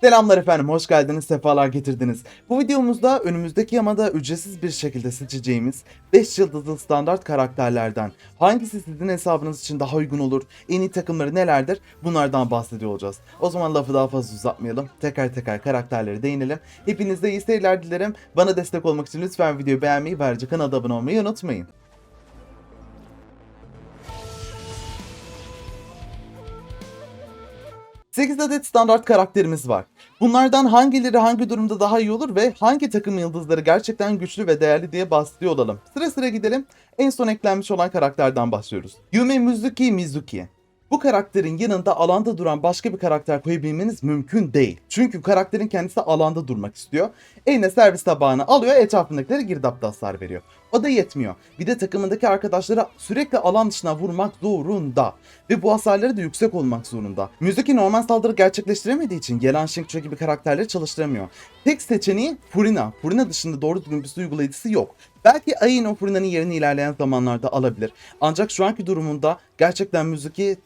Selamlar efendim, hoş geldiniz, sefalar getirdiniz. Bu videomuzda önümüzdeki yamada ücretsiz bir şekilde seçeceğimiz 5 yıldızlı standart karakterlerden hangisi sizin hesabınız için daha uygun olur, en iyi takımları nelerdir bunlardan bahsediyor olacağız. O zaman lafı daha fazla uzatmayalım, teker teker karakterleri değinelim. Hepinize iyi seyirler dilerim. Bana destek olmak için lütfen videoyu beğenmeyi ve ayrıca kanala abone olmayı unutmayın. Sekiz adet standart karakterimiz var. Bunlardan hangileri hangi durumda daha iyi olur ve hangi takım yıldızları gerçekten güçlü ve değerli diye bahsediyor olalım. Sıra sıra gidelim. En son eklenmiş olan karakterden başlıyoruz. Yume Mizuki Mizuki. Bu karakterin yanında alanda duran başka bir karakter koyabilmeniz mümkün değil. Çünkü karakterin kendisi alanda durmak istiyor. Eline servis tabağını alıyor, etrafındakileri girdapta hasar veriyor. O da yetmiyor. Bir de takımındaki arkadaşları sürekli alan dışına vurmak zorunda. Ve bu hasarları da yüksek olmak zorunda. Mizuki normal saldırı gerçekleştiremediği için gelen Shinkcho gibi karakterleri çalıştıramıyor. Tek seçeneği Furina. Furina dışında doğru düzgün bir uygulayıcısı yok. Belki Aino Furina'nın yerini ilerleyen zamanlarda alabilir. Ancak şu anki durumunda gerçekten Mizuki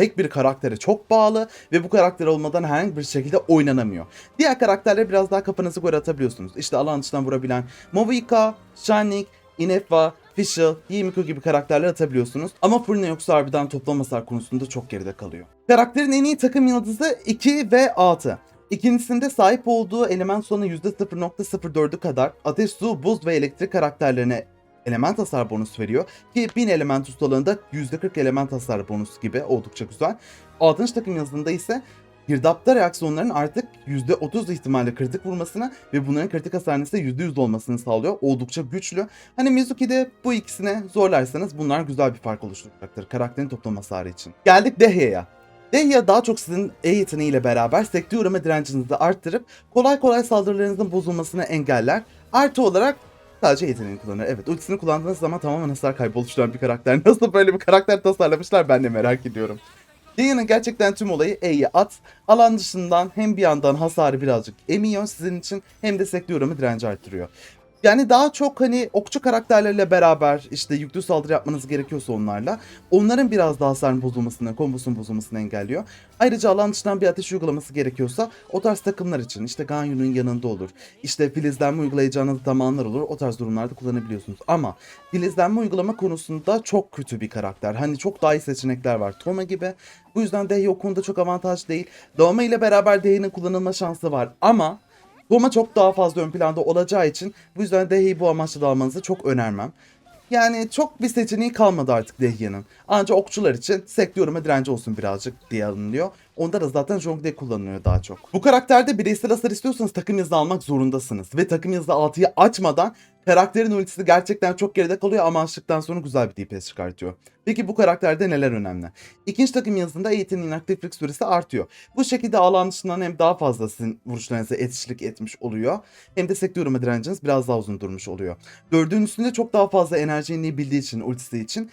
tek bir karaktere çok bağlı ve bu karakter olmadan herhangi bir şekilde oynanamıyor. Diğer karakterleri biraz daha kafanızı göre atabiliyorsunuz. İşte alan dışından vurabilen Movika, Shanik, Inefa, Fischl, Yimiko gibi karakterler atabiliyorsunuz. Ama Furina yoksa harbiden toplam hasar konusunda çok geride kalıyor. Karakterin en iyi takım yıldızı 2 ve 6. İkincisinde sahip olduğu element sonu %0.04'ü kadar ateş, su, buz ve elektrik karakterlerine element hasar bonusu veriyor. Ki 1000 element ustalığında %40 element hasar bonusu gibi oldukça güzel. 6. takım yazılımında ise girdapta reaksiyonların artık %30 ihtimalle kritik vurmasını ve bunların kritik hasarının ise %100 olmasını sağlıyor. Oldukça güçlü. Hani Mizuki'de bu ikisine zorlarsanız bunlar güzel bir fark oluşturacaktır karakterin toplam hasarı için. Geldik Dehya'ya. Dehya daha çok sizin E yeteneğiyle beraber sekteye uğrama direncinizi arttırıp kolay kolay saldırılarınızın bozulmasını engeller. Artı olarak sadece yeteneğini kullanır. Evet ultisini kullandığınız zaman tamamen hasar kaybı bir karakter. Nasıl böyle bir karakter tasarlamışlar ben de merak ediyorum. Dehya'nın gerçekten tüm olayı E'yi at. Alan dışından hem bir yandan hasarı birazcık emiyor sizin için hem de uğrama direnci arttırıyor. Yani daha çok hani okçu karakterlerle beraber işte yüklü saldırı yapmanız gerekiyorsa onlarla onların biraz daha hasarın bozulmasını, kombosunun bozulmasını engelliyor. Ayrıca alan dışından bir ateş uygulaması gerekiyorsa o tarz takımlar için işte Ganyu'nun yanında olur. İşte filizlenme uygulayacağınız zamanlar olur. O tarz durumlarda kullanabiliyorsunuz. Ama filizlenme uygulama konusunda çok kötü bir karakter. Hani çok daha iyi seçenekler var. Toma gibi. Bu yüzden Dehi o konuda çok avantaj değil. Doğma ile beraber Dehi'nin kullanılma şansı var. Ama Doma çok daha fazla ön planda olacağı için bu yüzden Dehi'yi bu amaçla da almanızı çok önermem. Yani çok bir seçeneği kalmadı artık Dehya'nın. Ancak okçular için yoruma direnci olsun birazcık diye alınıyor. Onda da zaten Jonglei kullanılıyor daha çok. Bu karakterde bireysel hasar istiyorsanız takım yazı almak zorundasınız. Ve takım yazı 6'yı açmadan karakterin ultisi gerçekten çok geride kalıyor ama açtıktan sonra güzel bir DPS çıkartıyor. Peki bu karakterde neler önemli? İkinci takım yazısında eğitimin aktiflik süresi artıyor. Bu şekilde alan dışından hem daha fazla sizin vuruşlarınıza etişlik etmiş oluyor. Hem de sektör yoruma direnciniz biraz daha uzun durmuş oluyor. Dördüğün üstünde çok daha fazla enerji inliği bildiği için ultisi için.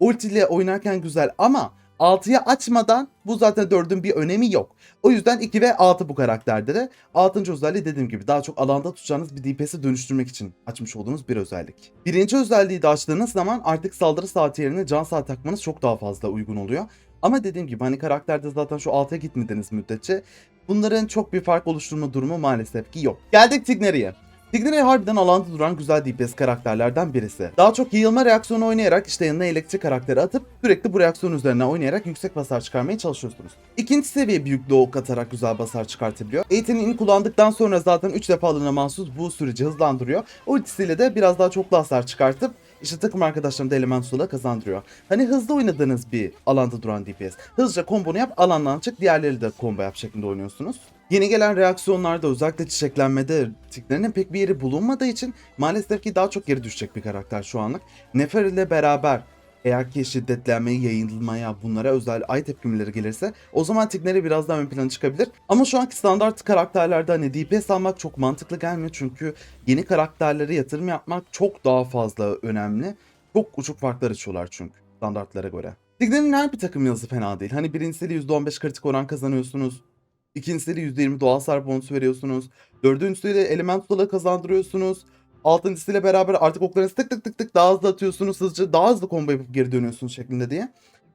Ulti ile oynarken güzel ama 6'yı açmadan bu zaten 4'ün bir önemi yok. O yüzden 2 ve 6 bu karakterde de. 6. özelliği dediğim gibi daha çok alanda tutacağınız bir DPS'i dönüştürmek için açmış olduğunuz bir özellik. Birinci özelliği de açtığınız zaman artık saldırı saati yerine can saat takmanız çok daha fazla uygun oluyor. Ama dediğim gibi hani karakterde zaten şu 6'ya gitmediğiniz müddetçe bunların çok bir fark oluşturma durumu maalesef ki yok. Geldik Tigneri'ye. Tigreal harbiden alanda duran güzel DPS karakterlerden birisi. Daha çok yayılma reaksiyonu oynayarak işte yanına elektrik karakteri atıp sürekli bu reaksiyon üzerine oynayarak yüksek basar çıkarmaya çalışıyorsunuz. İkinci seviye büyüklüğü ok atarak güzel basar çıkartabiliyor. Eğitimini kullandıktan sonra zaten 3 defalığına mahsus bu süreci hızlandırıyor. Ultisiyle de biraz daha çoklu hasar çıkartıp işte takım arkadaşlarını da element sula kazandırıyor. Hani hızlı oynadığınız bir alanda duran DPS. Hızlıca kombonu yap, alandan çık, diğerleri de combo yap şeklinde oynuyorsunuz. Yeni gelen reaksiyonlarda özellikle çiçeklenmede tiklerinin pek bir yeri bulunmadığı için maalesef ki daha çok geri düşecek bir karakter şu anlık. Nefer ile beraber eğer ki şiddetlenmeye, yayılmaya, bunlara özel ay tepkimeleri gelirse o zaman tikleri biraz daha ön plana çıkabilir. Ama şu anki standart karakterlerde hani DPS almak çok mantıklı gelmiyor çünkü yeni karakterlere yatırım yapmak çok daha fazla önemli. Çok uçuk farklar açıyorlar çünkü standartlara göre. Tigre'nin her bir takım yazısı fena değil. Hani birincisiyle %15 kritik oran kazanıyorsunuz. İkincisiyle %20 doğal hasar bonusu veriyorsunuz. Dördüncüsüyle element dola kazandırıyorsunuz. Altıncısıyla beraber artık oklarınızı tık tık tık tık daha hızlı atıyorsunuz. Hızlıca daha hızlı combo yapıp geri dönüyorsunuz şeklinde diye.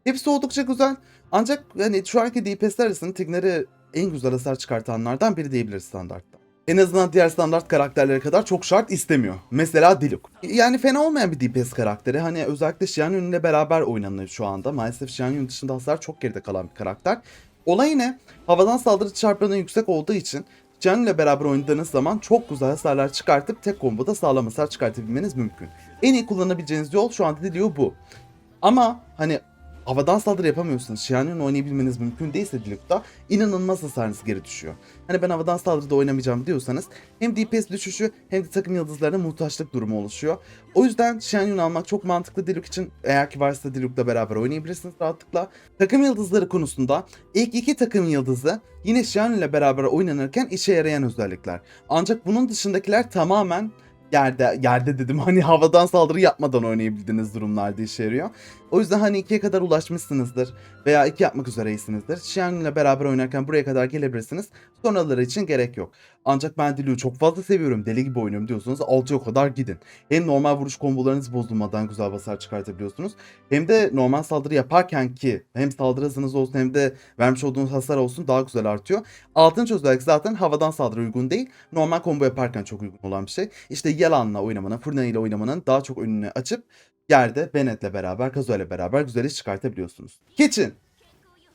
Hepsi oldukça güzel. Ancak hani şu anki DPS'ler arasında Tigner'i en güzel hasar çıkartanlardan biri diyebiliriz standartta. En azından diğer standart karakterlere kadar çok şart istemiyor. Mesela Diluc. Yani fena olmayan bir DPS karakteri. Hani özellikle Xianyun ile beraber oynanıyor şu anda. Maalesef Xianyun dışında hasar çok geride kalan bir karakter. Olay ne? Havadan saldırı çarpanı yüksek olduğu için Xianyun ile beraber oynadığınız zaman çok güzel hasarlar çıkartıp tek komboda sağlam hasar çıkartabilmeniz mümkün. En iyi kullanabileceğiniz yol şu anda Diluc bu. Ama hani havadan saldırı yapamıyorsunuz. Xianyun oynayabilmeniz mümkün değilse Diluc'ta inanılmaz hasarınız geri düşüyor. Hani ben havadan saldırıda oynamayacağım diyorsanız hem DPS düşüşü hem de takım yıldızlarına muhtaçlık durumu oluşuyor. O yüzden Xianyun almak çok mantıklı Diluc için. Eğer ki varsa Diluc'la beraber oynayabilirsiniz rahatlıkla. Takım yıldızları konusunda ilk iki takım yıldızı yine ile beraber oynanırken işe yarayan özellikler. Ancak bunun dışındakiler tamamen yerde yerde dedim hani havadan saldırı yapmadan oynayabildiğiniz durumlarda işe yarıyor. O yüzden hani ikiye kadar ulaşmışsınızdır veya iki yapmak üzereysinizdir. Xianyun ile beraber oynarken buraya kadar gelebilirsiniz. Sonraları için gerek yok. Ancak ben Diluc'u çok fazla seviyorum. Deli gibi oynuyorum diyorsanız 6'ya kadar gidin. Hem normal vuruş kombolarınız bozulmadan güzel basar çıkartabiliyorsunuz. Hem de normal saldırı yaparken ki hem saldırı hızınız olsun hem de vermiş olduğunuz hasar olsun daha güzel artıyor. Altıncı özellik zaten havadan saldırı uygun değil. Normal combo yaparken çok uygun olan bir şey. İşte yalanla oynamanın, fırına ile oynamanın daha çok önünü açıp yerde Bennett'le beraber, Kazuha ile beraber güzel iş çıkartabiliyorsunuz. Kitchen.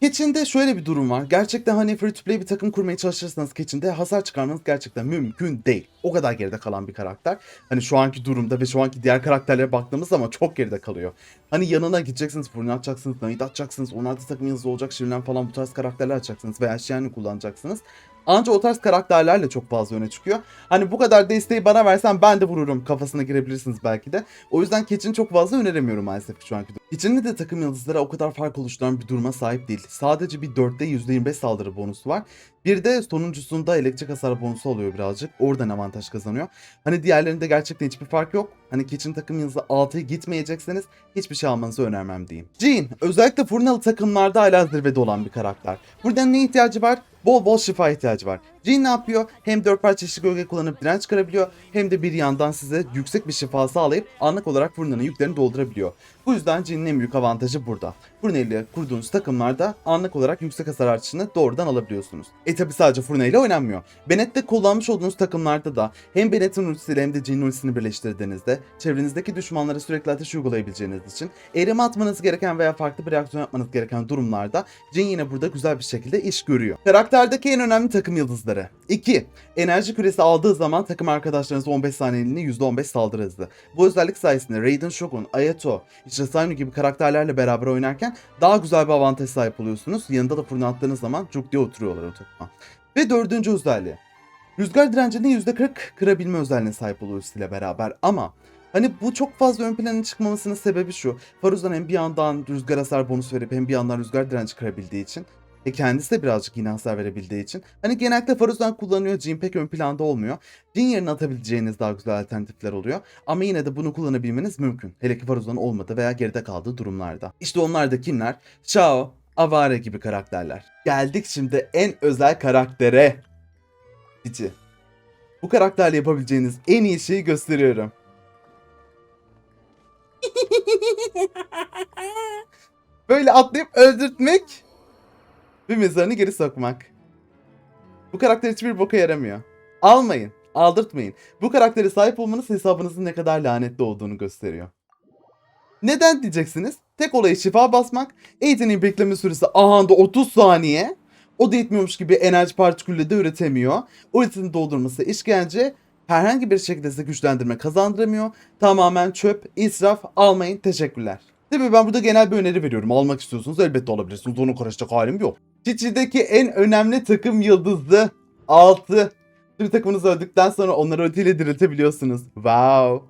Kitchen'de şöyle bir durum var. Gerçekten hani free to play bir takım kurmaya çalışırsanız Kitchen'de hasar çıkarmanız gerçekten mümkün değil. O kadar geride kalan bir karakter. Hani şu anki durumda ve şu anki diğer karakterlere baktığımız zaman çok geride kalıyor. Hani yanına gideceksiniz, fırını atacaksınız, nayit atacaksınız, onlarda takım yıldızı olacak, Şirilen falan bu tarz karakterler atacaksınız veya Shian'ı kullanacaksınız. Ancak o tarz karakterlerle çok fazla öne çıkıyor. Hani bu kadar desteği bana versen ben de vururum kafasına girebilirsiniz belki de. O yüzden Kitchen'ı çok fazla öneremiyorum maalesef şu anki. Kitchen'de de takım yıldızlara o kadar fark oluşturan bir duruma sahip değil. Sadece bir 4'te %25 saldırı bonusu var. Bir de sonuncusunda elektrik hasar bonusu oluyor birazcık. Oradan avantaj kazanıyor. Hani diğerlerinde gerçekten hiçbir fark yok. Hani Kitchen takım yıldızı 6'ya gitmeyecekseniz hiçbir şey almanızı önermem diyeyim. Jean özellikle fırnalı takımlarda hala zirvede olan bir karakter. Burada ne ihtiyacı var? Bol bol şifa ihtiyacı var. Jean ne yapıyor? Hem 4 parça çeşitli gölge kullanıp direnç çıkarabiliyor hem de bir yandan size yüksek bir şifa sağlayıp anlık olarak fırınının yüklerini doldurabiliyor. Bu yüzden Jean'in en büyük avantajı burada. Fırına ile kurduğunuz takımlarda anlık olarak yüksek hasar artışını doğrudan alabiliyorsunuz. E tabi sadece Fırına ile oynanmıyor. Bennett'te kullanmış olduğunuz takımlarda da hem Bennett'in ultisiyle hem de Jean'in ultisini birleştirdiğinizde çevrenizdeki düşmanlara sürekli ateş uygulayabileceğiniz için eğrime atmanız gereken veya farklı bir reaksiyon yapmanız gereken durumlarda Jean yine burada güzel bir şekilde iş görüyor. Karakterdeki en önemli takım yıldızları. 2. Enerji küresi aldığı zaman takım arkadaşlarınız 15 saniyeliğine %15 saldırı hızı. Bu özellik sayesinde Raiden Shogun, Ayato, Sainu gibi karakterlerle beraber oynarken daha güzel bir avantaj sahip oluyorsunuz. Yanında da fırına attığınız zaman cuk diye oturuyorlar o takıma. Ve dördüncü özelliği. Rüzgar direncini %40 kırabilme özelliğine sahip oluyor ile beraber ama Hani bu çok fazla ön plana çıkmamasının sebebi şu. Faruz'dan hem bir yandan rüzgar hasar bonus verip hem bir yandan rüzgar direnci kırabildiği için e kendisi de birazcık yine hasar verebildiği için. Hani genellikle Faruz'dan kullanıyor. Jin pek ön planda olmuyor. Jin yerine atabileceğiniz daha güzel alternatifler oluyor. Ama yine de bunu kullanabilmeniz mümkün. Hele ki Faruz'dan olmadı veya geride kaldığı durumlarda. İşte onlar da kimler? Shao, Avare gibi karakterler. Geldik şimdi en özel karaktere. Cici. Bu karakterle yapabileceğiniz en iyi şeyi gösteriyorum. Böyle atlayıp öldürtmek ve mezarını geri sokmak. Bu karakter hiçbir boka yaramıyor. Almayın, aldırtmayın. Bu karaktere sahip olmanız hesabınızın ne kadar lanetli olduğunu gösteriyor. Neden diyeceksiniz? Tek olayı şifa basmak, eğitenin bekleme süresi ahanda 30 saniye. O da yetmiyormuş gibi enerji partikülü de üretemiyor. Ultisini doldurması işkence, herhangi bir şekilde size güçlendirme kazandıramıyor. Tamamen çöp, israf, almayın, teşekkürler. Tabii ben burada genel bir öneri veriyorum. Almak istiyorsanız elbette alabilirsiniz. Onu karışacak halim yok. Çiçi'deki en önemli takım yıldızı 6. Bir takımınız öldükten sonra onları ultiyle diriltebiliyorsunuz. Wow.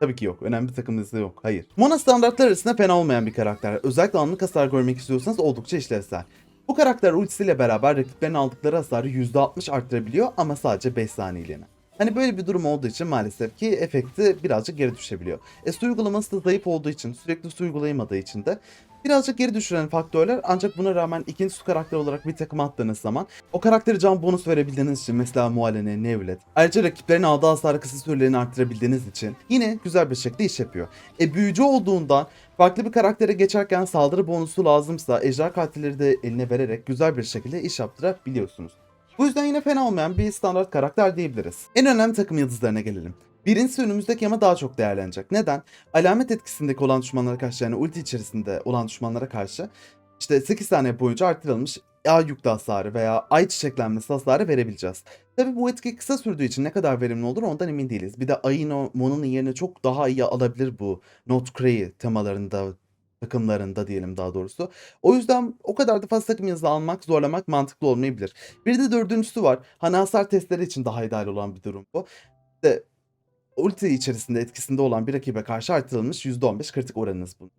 Tabii ki yok. Önemli bir takım yıldızı yok. Hayır. Mona standartlar arasında fena olmayan bir karakter. Özellikle anlık hasar görmek istiyorsanız oldukça işlevsel. Bu karakter ultisiyle beraber rakiplerin aldıkları hasarı %60 arttırabiliyor ama sadece 5 saniyeliğine. Hani böyle bir durum olduğu için maalesef ki efekti birazcık geri düşebiliyor. E su uygulaması da zayıf olduğu için sürekli su uygulayamadığı için de birazcık geri düşüren faktörler ancak buna rağmen ikinci su karakteri olarak bir takım attığınız zaman o karakteri can bonus verebildiğiniz için mesela Mualene, Nevlet. Ayrıca rakiplerin aldığı hasarı kısa sürelerini arttırabildiğiniz için yine güzel bir şekilde iş yapıyor. E büyücü olduğundan farklı bir karaktere geçerken saldırı bonusu lazımsa ejder katilleri de eline vererek güzel bir şekilde iş yaptırabiliyorsunuz. Bu yüzden yine fena olmayan bir standart karakter diyebiliriz. En önemli takım yıldızlarına gelelim. Birincisi önümüzdeki yama daha çok değerlenecek. Neden? Alamet etkisindeki olan düşmanlara karşı yani ulti içerisinde olan düşmanlara karşı işte 8 saniye boyunca artırılmış A yüklü hasarı veya ay çiçeklenmesi hasarı verebileceğiz. Tabi bu etki kısa sürdüğü için ne kadar verimli olur ondan emin değiliz. Bir de ayın Mon'un yerine çok daha iyi alabilir bu Not Cray temalarında takımlarında diyelim daha doğrusu. O yüzden o kadar da fazla takım yazı almak, zorlamak mantıklı olmayabilir. Bir de dördüncüsü var. Hani hasar testleri için daha ideal olan bir durum bu. İşte ulti içerisinde etkisinde olan bir rakibe karşı artırılmış %15 kritik oranınız bu.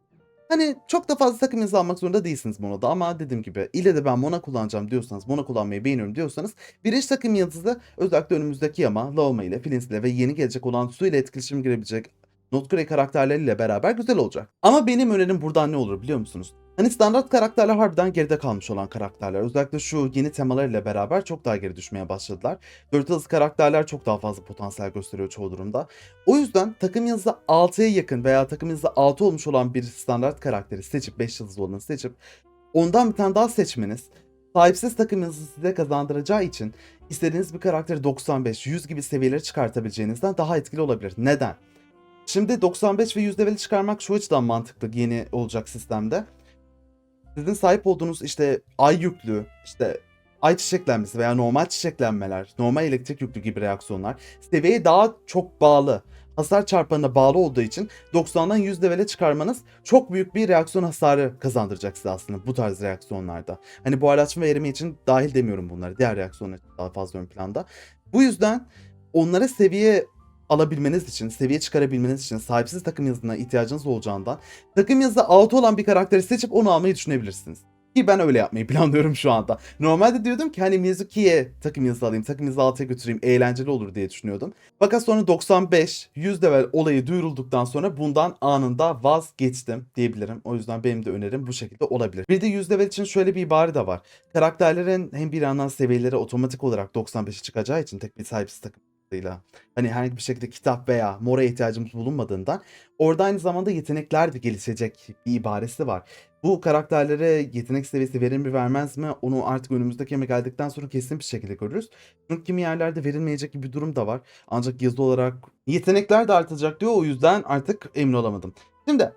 Hani çok da fazla takım yazı almak zorunda değilsiniz Mono'da ama dediğim gibi ile de ben Mona kullanacağım diyorsanız, Mona kullanmayı beğeniyorum diyorsanız birinci takım yıldızı özellikle önümüzdeki yama, Laoma ile, Flins ile ve yeni gelecek olan Su ile etkileşim girebilecek Notgrey karakterleriyle beraber güzel olacak. Ama benim önerim buradan ne olur biliyor musunuz? Hani standart karakterler harbiden geride kalmış olan karakterler. Özellikle şu yeni temalarıyla beraber çok daha geri düşmeye başladılar. Yıldız karakterler çok daha fazla potansiyel gösteriyor çoğu durumda. O yüzden takım yıldızı 6'ya yakın veya takım yıldızı 6 olmuş olan bir standart karakteri seçip 5 yıldız olanı seçip ondan bir tane daha seçmeniz sahipsiz takım yıldızı size kazandıracağı için istediğiniz bir karakteri 95, 100 gibi seviyeleri çıkartabileceğinizden daha etkili olabilir. Neden? Şimdi 95 ve 100 level çıkarmak şu açıdan mantıklı yeni olacak sistemde. Sizin sahip olduğunuz işte ay yüklü, işte ay çiçeklenmesi veya normal çiçeklenmeler, normal elektrik yüklü gibi reaksiyonlar seviyeye daha çok bağlı. Hasar çarpanına bağlı olduğu için 90'dan 100 levele çıkarmanız çok büyük bir reaksiyon hasarı kazandıracak size aslında bu tarz reaksiyonlarda. Hani bu araçma verimi için dahil demiyorum bunları. Diğer reaksiyonlar daha fazla ön planda. Bu yüzden onlara seviye alabilmeniz için, seviye çıkarabilmeniz için sahipsiz takım yazısına ihtiyacınız olacağından takım yazısı auto olan bir karakteri seçip onu almayı düşünebilirsiniz. Ki ben öyle yapmayı planlıyorum şu anda. Normalde diyordum ki hani Mizuki'ye takım yazısı alayım, takım yazısı 6'ya götüreyim, eğlenceli olur diye düşünüyordum. Fakat sonra 95, 100 level olayı duyurulduktan sonra bundan anında vazgeçtim diyebilirim. O yüzden benim de önerim bu şekilde olabilir. Bir de 100 level için şöyle bir ibare de var. Karakterlerin hem bir yandan seviyeleri otomatik olarak 95'e çıkacağı için tek bir sahipsiz takım yazısıyla hani herhangi bir şekilde kitap veya mora ihtiyacımız bulunmadığından orada aynı zamanda yetenekler de gelişecek bir ibaresi var. Bu karakterlere yetenek seviyesi verir mi vermez mi onu artık önümüzdeki yeme geldikten sonra kesin bir şekilde görürüz. Çünkü kimi yerlerde verilmeyecek gibi bir durum da var. Ancak yazı olarak yetenekler de artacak diyor o yüzden artık emin olamadım. Şimdi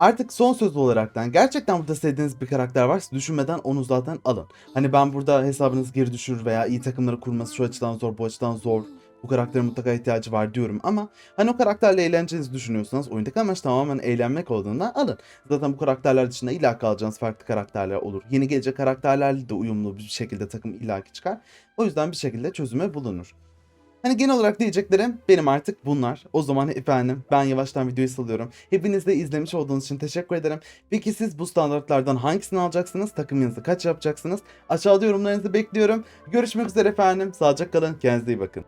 Artık son söz olaraktan gerçekten burada sevdiğiniz bir karakter varsa düşünmeden onu zaten alın. Hani ben burada hesabınız geri düşürür veya iyi takımları kurması şu açıdan zor bu açıdan zor bu karakterin mutlaka ihtiyacı var diyorum ama hani o karakterle eğleneceğinizi düşünüyorsanız oyundaki amaç tamamen eğlenmek olduğundan alın. Zaten bu karakterler dışında illa kalacağınız farklı karakterler olur. Yeni gelecek karakterlerle de uyumlu bir şekilde takım illaki çıkar. O yüzden bir şekilde çözüme bulunur. Hani genel olarak diyeceklerim benim artık bunlar. O zaman efendim ben yavaştan videoyu salıyorum. Hepiniz de izlemiş olduğunuz için teşekkür ederim. Peki siz bu standartlardan hangisini alacaksınız? Takımınızı kaç yapacaksınız? Aşağıda yorumlarınızı bekliyorum. Görüşmek üzere efendim. Sağlıcakla kalın. Kendinize iyi bakın.